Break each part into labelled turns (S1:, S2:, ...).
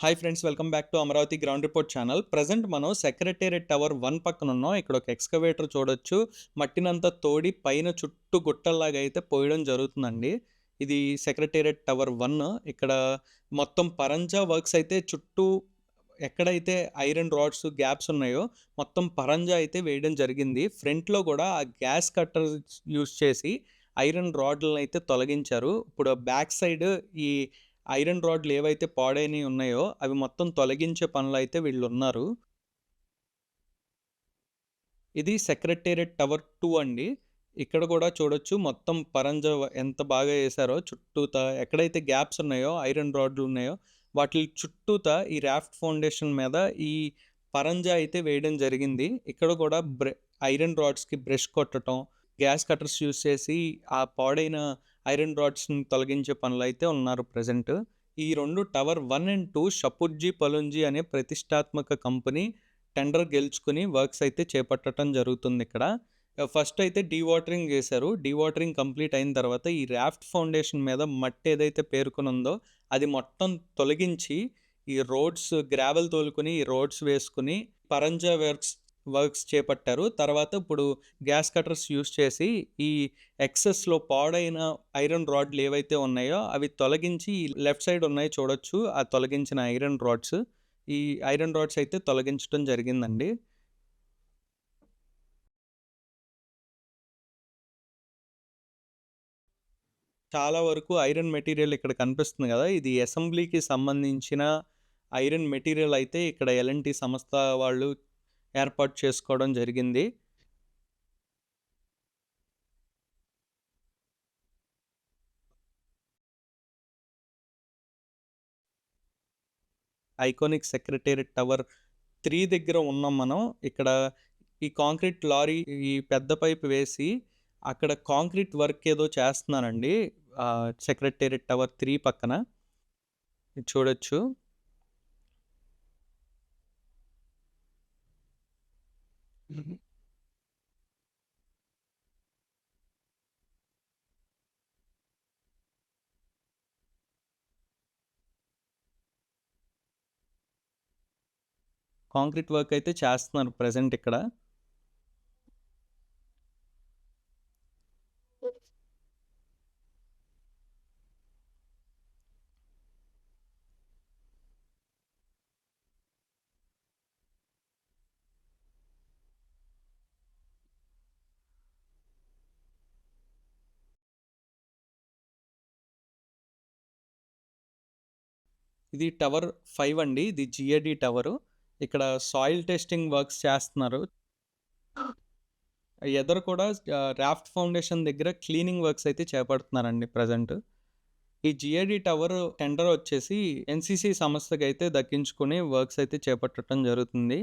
S1: Hi friends welcome back to Amaravati ground report channel present మనం secretariat tower one పక్కన ఉన్నాం ఇక్కడ ఒక ఎక్స్కవేటర్ చూడొచ్చు మట్టినంతా తోడి పైన చుట్టూ గుట్టల్లాగా అయితే పోయడం జరుగుతుందండి ఇది సెక్రటేరియట్ టవర్ వన్ ఇక్కడ మొత్తం పరంజా వర్క్స్ అయితే చుట్టూ ఎక్కడైతే ఐరన్ రాడ్స్ గ్యాప్స్ ఉన్నాయో మొత్తం పరంజా అయితే వేయడం జరిగింది ఫ్రంట్లో కూడా ఆ గ్యాస్ కట్టర్ యూస్ చేసి ఐరన్ రాడ్లను అయితే తొలగించారు ఇప్పుడు బ్యాక్ సైడ్ ఈ ఐరన్ రాడ్లు ఏవైతే పాడైనవి ఉన్నాయో అవి మొత్తం తొలగించే పనులు అయితే వీళ్ళు ఉన్నారు ఇది సెక్రటేరియట్ టవర్ టూ అండి. ఇక్కడ కూడా చూడొచ్చు మొత్తం పరంజ ఎంత బాగా వేశారో చుట్టూత ఎక్కడైతే గ్యాప్స్ ఉన్నాయో ఐరన్ రాడ్లు ఉన్నాయో వాటి చుట్టూత ఈ రాఫ్ట్ ఫౌండేషన్ మీద ఈ పరంజా అయితే వేయడం జరిగింది. ఇక్కడ కూడా బ్రె ఐరన్ రాడ్స్కి బ్రష్ కొట్టడం గ్యాస్ కట్టర్స్ యూస్ చేసి ఆ పాడైన ఐరన్ రాడ్స్ని తొలగించే పనులు అయితే ఉన్నారు ప్రజెంట్. ఈ రెండు tower one and two Shapoorji Pallonji అనే ప్రతిష్టాత్మక కంపెనీ టెండర్ గెలుచుకుని వర్క్స్ అయితే చేపట్టడం జరుగుతుంది ఇక్కడ. ఫస్ట్ అయితే డీవాటరింగ్ చేశారు. డీవాటరింగ్ కంప్లీట్ అయిన తర్వాత ఈ రాఫ్ట్ ఫౌండేషన్ మీద మట్టి ఏదైతే పేర్కొనుందో ఉందో అది మొత్తం తొలగించి ఈ రోడ్స్ గ్రావెల్ తోలుకుని ఈ రోడ్స్ వేసుకుని పరంజా వర్క్స్ వర్క్స్ చేపట్టారు. తర్వాత ఇప్పుడు గ్యాస్ కటర్స్ యూస్ చేసి ఈ ఎక్సెస్లో పాడైన ఐరన్ రాడ్లు ఏవైతే ఉన్నాయో అవి తొలగించి లెఫ్ట్ సైడ్ ఉన్నాయి చూడొచ్చు. ఆ తొలగించిన ఐరన్ రాడ్స్. ఈ ఐరన్ రాడ్స్ అయితే తొలగించడం జరిగిందండి. చాలా వరకు ఐరన్ మెటీరియల్ ఇక్కడ కనిపిస్తుంది కదా! ఇది అసెంబ్లీకి సంబంధించిన ఐరన్ మెటీరియల్ అయితే ఇక్కడ ఎల్ఎన్టీ సంస్థ వాళ్ళు ఏర్పాటు చేసుకోవడం జరిగింది. ఐకానిక్ సెక్రటేరియట్ టవర్ త్రీ దగ్గర ఉన్నాం మనం. ఇక్కడ ఈ కాంక్రీట్ లారీ ఈ పెద్ద పైపు వేసి అక్కడ కాంక్రీట్ వర్క్ ఏదో చేస్తున్నానండి సెక్రటేరియట్ టవర్ త్రీ పక్కన. చూడొచ్చు. Mm-hmm. కాంక్రీట్ వర్క్ అయితే చేస్తున్నారు ప్రజెంట్ ఇక్కడ. ఇది టవర్ ఫైవ్ అండి. ఇది జిఏడి టవరు. ఇక్కడ సాయిల్ టెస్టింగ్ వర్క్స్ చేస్తున్నారు. ఎదరు కూడా రాఫ్ట్ ఫౌండేషన్ దగ్గర క్లీనింగ్ వర్క్స్ అయితే చేపడుతున్నారండి ప్రజెంట్. ఈ జిఏడి టవర్ టెండర్ వచ్చేసి ఎన్సిసి సంస్థకి అయితే దక్కించుకుని వర్క్స్ అయితే చేపట్టడం జరుగుతుంది.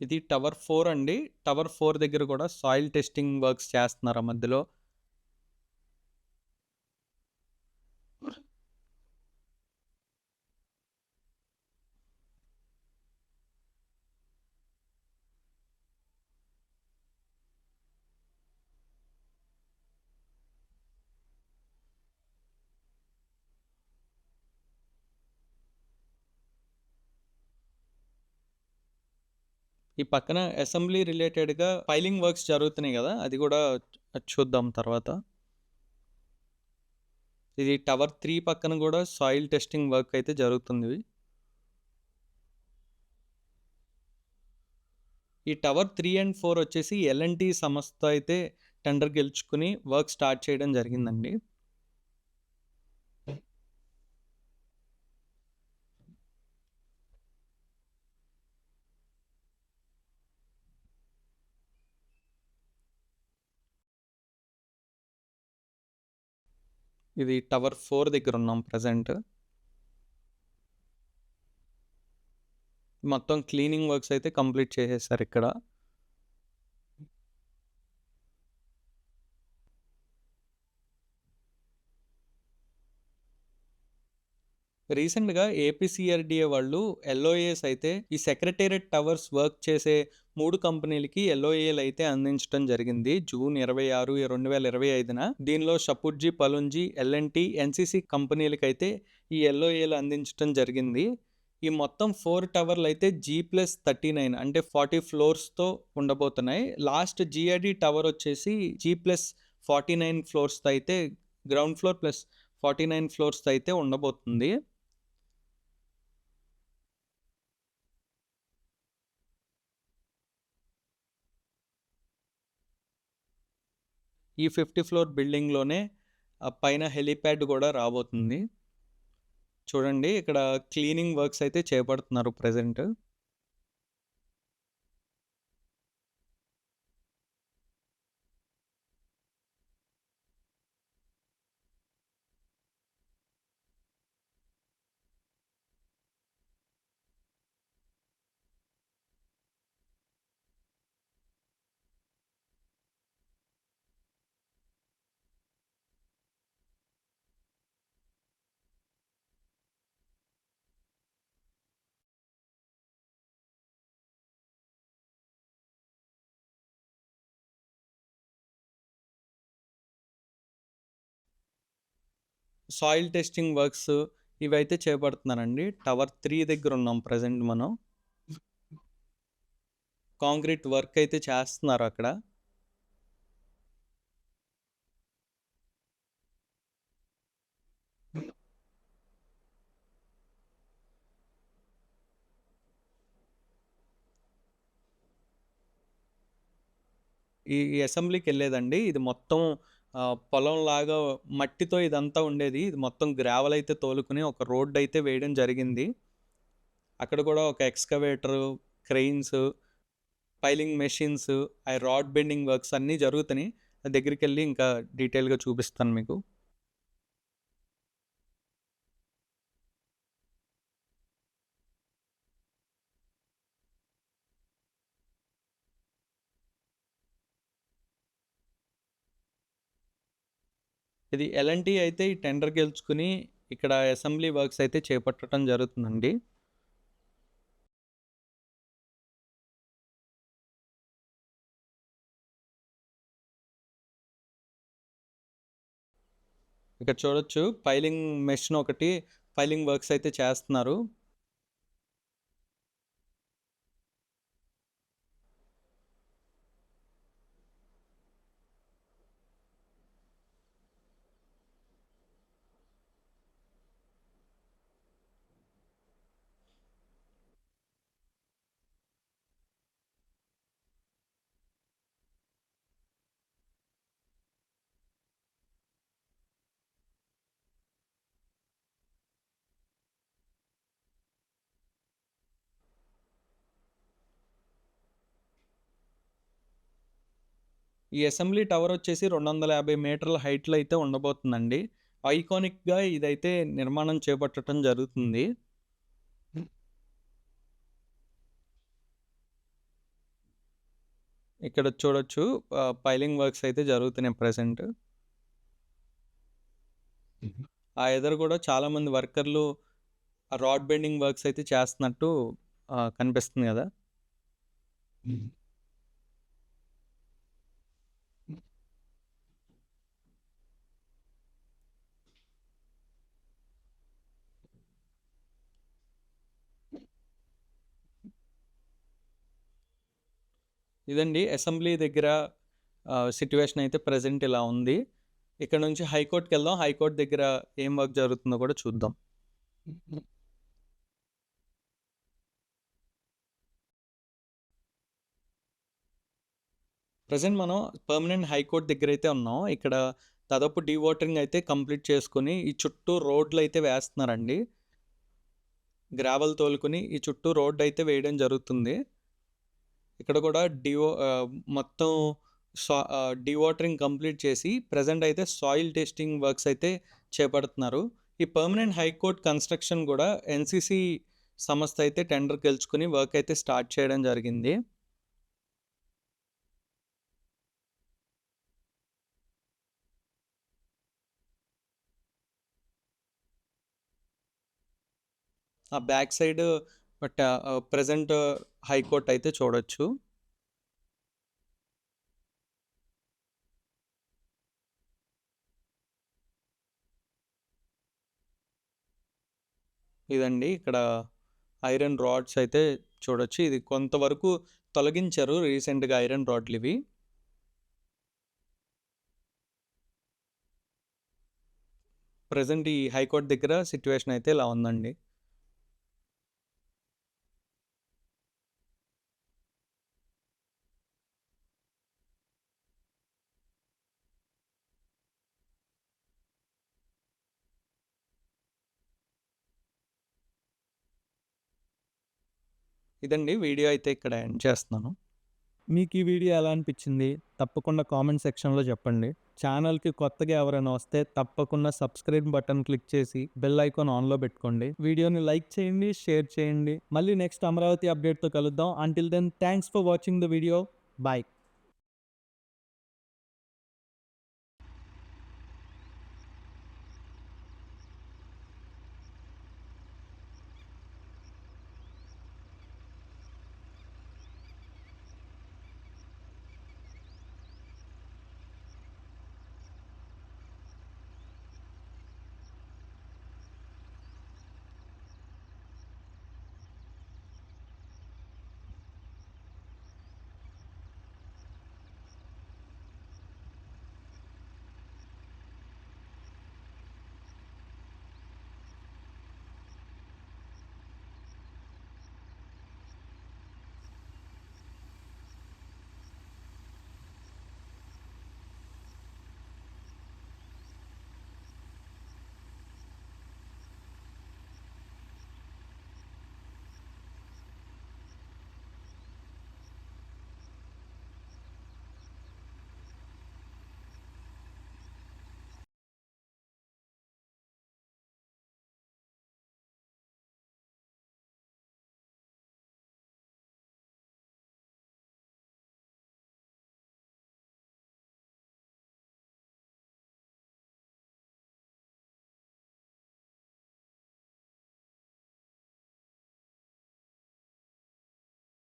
S1: ఇది టవర్ ఫోర్ అండి. టవర్ ఫోర్ దగ్గర కూడా సాయిల్ టెస్టింగ్ వర్క్స్ చేస్తున్నారు ఆ మధ్యలో? ఈ పక్కన అసెంబ్లీ రిలేటెడ్గా ఫైలింగ్ వర్క్స్ జరుగుతున్నాయి కదా అది కూడా చూద్దాం తర్వాత. ఇది టవర్ త్రీ పక్కన కూడా సాయిల్ టెస్టింగ్ వర్క్ అయితే జరుగుతుంది. ఈ టవర్ త్రీ అండ్ ఫోర్ వచ్చేసి ఎల్ఎన్టీ సంస్థ అయితే టెండర్ గెలుచుకుని వర్క్ స్టార్ట్ చేయడం జరిగిందండి. ఇది టవర్ ఫోర్ దగ్గర ఉన్నాం ప్రజెంట్. మొత్తం క్లీనింగ్ వర్క్స్ అయితే కంప్లీట్ చేసేసారు ఇక్కడ. రీసెంట్‌గా ఏపీసీఆర్‌డీఏ వాళ్ళు ఎల్ఓఏస్ అయితే ఈ సెక్రటేరియట్ టవర్స్ వర్క్ చేసే మూడు కంపెనీలకి ఎల్ఓఏలయితే అందించటం జరిగింది. జూన్ 26, 2025న. దీనిలో షపుర్జీ పలుంజీ, ఎల్ఎన్టీ ఎన్‌సీసీ కంపెనీలకైతే ఈ ఎల్ఓఏలు అందించటం జరిగింది. ఈ మొత్తం ఫోర్ టవర్లు అయితే జీ ప్లస్ థర్టీ నైన్ అంటే 40 ఫ్లోర్స్‌తో ఉండబోతున్నాయి. లాస్ట్ జీఐడీ టవర్ వచ్చేసి జీ+49 ఫ్లోర్స్‌తో అయితే గ్రౌండ్ ఫ్లోర్ ప్లస్ 49 ఫ్లోర్స్‌తో అయితే ఉండబోతుంది. ఈ 50 ఫ్లోర్ బిల్డింగ్‌లోనే పైన హెలీప్యాడ్ కూడా రాబోతుంది. చూడండి ఇక్కడ క్లీనింగ్ వర్క్స్ అయితే చేపడుతున్నారు ప్రజెంట్ సాయిల్ టెస్టింగ్ వర్క్స్ ఇవైతే చేపడుతున్నారండి. టవర్ త్రీ దగ్గర ఉన్నాం ప్రెజెంట్ మనం. కాంక్రీట్ వర్క్ అయితే చేస్తున్నారు అక్కడ. ఈ అసెంబ్లీకి వెళ్ళేదండి ఇది మొత్తం పొలంలాగా మట్టితో ఇదంతా ఉండేది. ఇది మొత్తం గ్రావెల్ అయితే తోలుకుని ఒక రోడ్ అయితే వేయడం జరిగింది. అక్కడ కూడా ఒక ఎక్స్‌కవేటరు, క్రెయిన్స్, పైలింగ్ మెషిన్స్, ఆ రాడ్ బెండింగ్ వర్క్స్ అన్నీ జరుగుతున్నాయి. దగ్గరికెళ్ళి ఇంకా డీటెయిల్‌గా చూపిస్తాను మీకు. ఇది ఎల్&టీ అయితే ఈ టెండర్ గెలుచుకుని ఇక్కడ అసెంబ్లీ వర్క్స్ అయితే చేపట్టడం జరుగుతుందండి. ఇక్కడ చూడొచ్చు పైలింగ్ మెషిన్ ఒకటి పైలింగ్ వర్క్స్ అయితే చేస్తున్నారు. ఈ అసెంబ్లీ టవర్ వచ్చేసి 250 మీటర్ల హైట్‌లో అయితే ఉండబోతుందండి. ఐకానిక్‌గా ఇదైతే నిర్మాణం చేపట్టడం జరుగుతుంది. ఇక్కడ చూడొచ్చు పైలింగ్ వర్క్స్ అయితే జరుగుతున్నాయి ప్రజెంట్ ఆ ఎదురు కూడా చాలామంది వర్కర్లు రాడ్ బెండింగ్ వర్క్స్ అయితే చేస్తున్నట్టు కనిపిస్తుంది కదా ఇదండి అసెంబ్లీ దగ్గర సిట్యువేషన్ అయితే ప్రజెంట్ ఇలా ఉంది. ఇక్కడ నుంచి హైకోర్ట్‌కెళ్దాం. హైకోర్ట్ దగ్గర ఏం వర్క్ జరుగుతుందో కూడా చూద్దాం. ప్రజెంట్ మనం పర్మనెంట్ హైకోర్ట్ అయితే ఉన్నాం. ఇక్కడ దాదాపు డీవాటరింగ్ అయితే కంప్లీట్ చేసుకుని ఈ చుట్టూ రోడ్లు అయితే వేస్తున్నారండి. గ్రావెల్ తోలుకొని ఈ చుట్టూ రోడ్డయితే వేయడం జరుగుతుంది. ఇక్కడ కూడా డివో మొత్తం సా డివాటరింగ్ కంప్లీట్ చేసి ప్రజెంట్ అయితే సాయిల్ టెస్టింగ్ వర్క్స్ అయితే చేపడుతున్నారు. ఈ పర్మనెంట్ హైకోర్ట్ కన్‌స్ట్రక్షన్ కూడా ఎన్‌సీసీ సంస్థ అయితే టెండర్ గెలుచుకొని వర్క్ అయితే స్టార్ట్ చేయడం జరిగింది. ఆ back side but present high court అయితే చూడొచ్చు. ఇదండి ఇక్కడ ఐరన్ రాడ్స్ అయితే చూడొచ్చు. ఇది కొంతవరకు తొలగించారు రీసెంట్గా ఐరన్ రాడ్లు ఇవి. ప్రజెంట్ ఈ హైకోర్ట్ దగ్గర సిచ్యువేషన్ అయితే ఇలా ఉందండి. ఇదండి వీడియో అయితే ఇక్కడ ఎండ్ చేస్తున్నాను.
S2: మీకు ఈ వీడియో ఎలా అనిపించింది? తప్పకుండా కామెంట్ సెక్షన్లో చెప్పండి. ఛానల్కి కొత్తగా ఎవరైనా వస్తే తప్పకుండా సబ్స్క్రైబ్ బటన్ క్లిక్ చేసి బెల్ ఐకాన్ ఆన్లో పెట్టుకోండి. వీడియోని లైక్ చేయండి షేర్ చేయండి. మళ్ళీ నెక్స్ట్ అమరావతి అప్డేట్తో కలుద్దాం. Until then thanks for watching the video bye